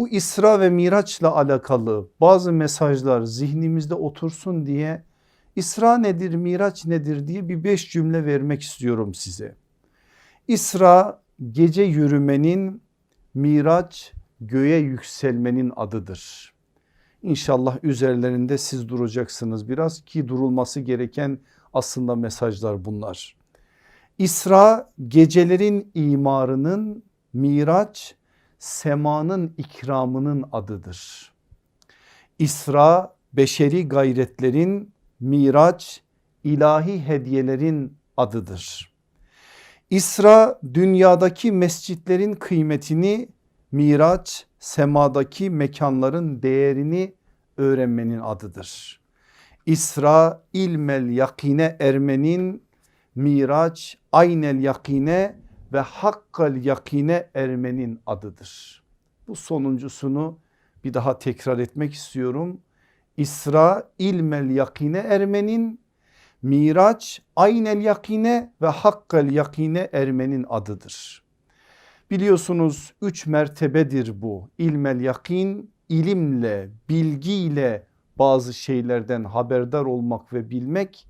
Bu İsra ve Miraç'la alakalı bazı mesajlar zihnimizde otursun diye İsra nedir, Miraç nedir diye bir beş cümle vermek istiyorum size. İsra gece yürümenin, Miraç göğe yükselmenin adıdır. İnşallah üzerlerinde siz duracaksınız biraz ki durulması gereken aslında mesajlar bunlar. İsra gecelerin imarının, Miraç semanın ikramının adıdır. İsra beşeri gayretlerin, Miraç ilahi hediyelerin adıdır. İsra dünyadaki mescitlerin kıymetini, Miraç semadaki mekanların değerini öğrenmenin adıdır. İsra ilmel yakine ermenin, Miraç aynel yakine ve hakkal yakine ermenin adıdır. Bu sonuncusunu bir daha tekrar etmek istiyorum. İsra ilmel yakine ermenin, Miraç aynel yakine ve hakkal yakine ermenin adıdır. Biliyorsunuz üç mertebedir bu. İlmel yakin ilimle, bilgiyle bazı şeylerden haberdar olmak ve bilmek.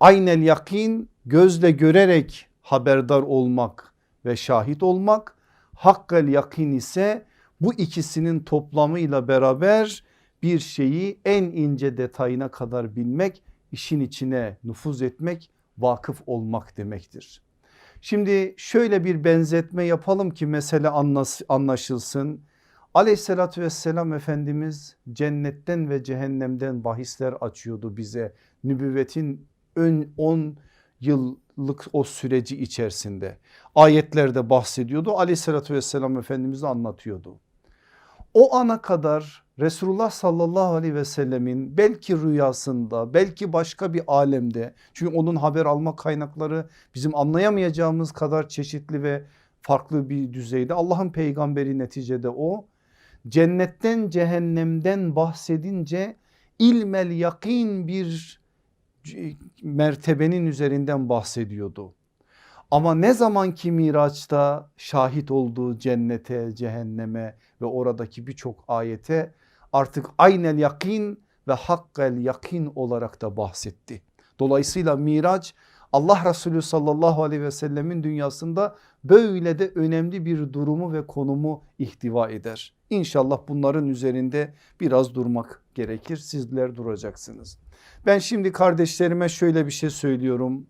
Aynel yakin gözle görerek haberdar olmak ve şahit olmak. Hakkal yakin ise bu ikisinin toplamıyla beraber bir şeyi en ince detayına kadar bilmek, işin içine nüfuz etmek, vakıf olmak demektir. Şimdi şöyle bir benzetme yapalım ki mesele anlaşılsın. Aleyhissalatü vesselam Efendimiz cennetten ve cehennemden bahisler açıyordu bize. Nübüvvetin ön 10 yıllık o süreci içerisinde. Ayetlerde bahsediyordu. Aleyhissalatü vesselam Efendimiz anlatıyordu. O ana kadar Resulullah sallallahu aleyhi ve sellemin belki rüyasında belki başka bir alemde çünkü onun haber alma kaynakları bizim anlayamayacağımız kadar çeşitli ve farklı bir düzeyde Allah'ın peygamberi neticede o cennetten cehennemden bahsedince ilmel yakin bir mertebenin üzerinden bahsediyordu. Ama ne zaman ki Miraç'ta şahit olduğu cennete, cehenneme ve oradaki birçok ayete artık aynel yakin ve hakkel yakin olarak da bahsetti. Dolayısıyla Miraç Allah Resulü sallallahu aleyhi ve sellemin dünyasında böyle de önemli bir durumu ve konumu ihtiva eder. İnşallah bunların üzerinde biraz durmak gerekir. Sizler duracaksınız. Ben şimdi kardeşlerime şöyle bir şey söylüyorum.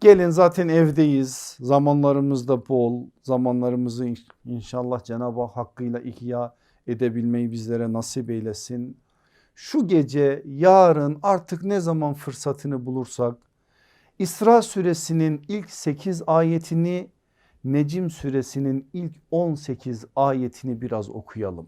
Gelin zaten evdeyiz. Zamanlarımız da bol. Zamanlarımızı inşallah Cenab-ı Hak hakkıyla ihya edebilmeyi bizlere nasip eylesin. Şu gece yarın artık ne zaman fırsatını bulursak İsra suresinin ilk 8 ayetini Necim suresinin ilk 18 ayetini biraz okuyalım.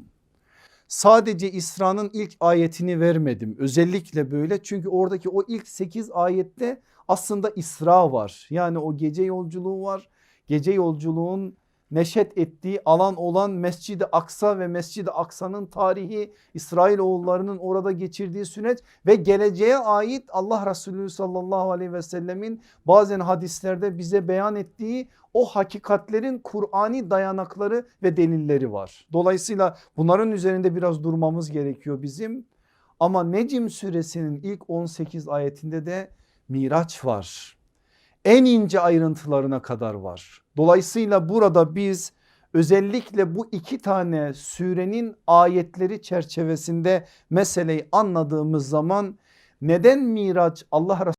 Sadece İsra'nın ilk ayetini vermedim özellikle böyle çünkü oradaki o ilk 8 ayette aslında İsra var. Yani o gece yolculuğu var. Gece yolculuğun neşet ettiği alan olan Mescid-i Aksa ve Mescid-i Aksa'nın tarihi İsrailoğullarının orada geçirdiği süreç ve geleceğe ait Allah Resulü sallallahu aleyhi ve sellemin bazen hadislerde bize beyan ettiği o hakikatlerin Kur'ani dayanakları ve delilleri var. Dolayısıyla bunların üzerinde biraz durmamız gerekiyor bizim. Ama Necim suresinin ilk 18 ayetinde de Miraç var. En ince ayrıntılarına kadar var. Dolayısıyla burada biz özellikle bu iki tane sürenin ayetleri çerçevesinde meseleyi anladığımız zaman neden Miraç Allah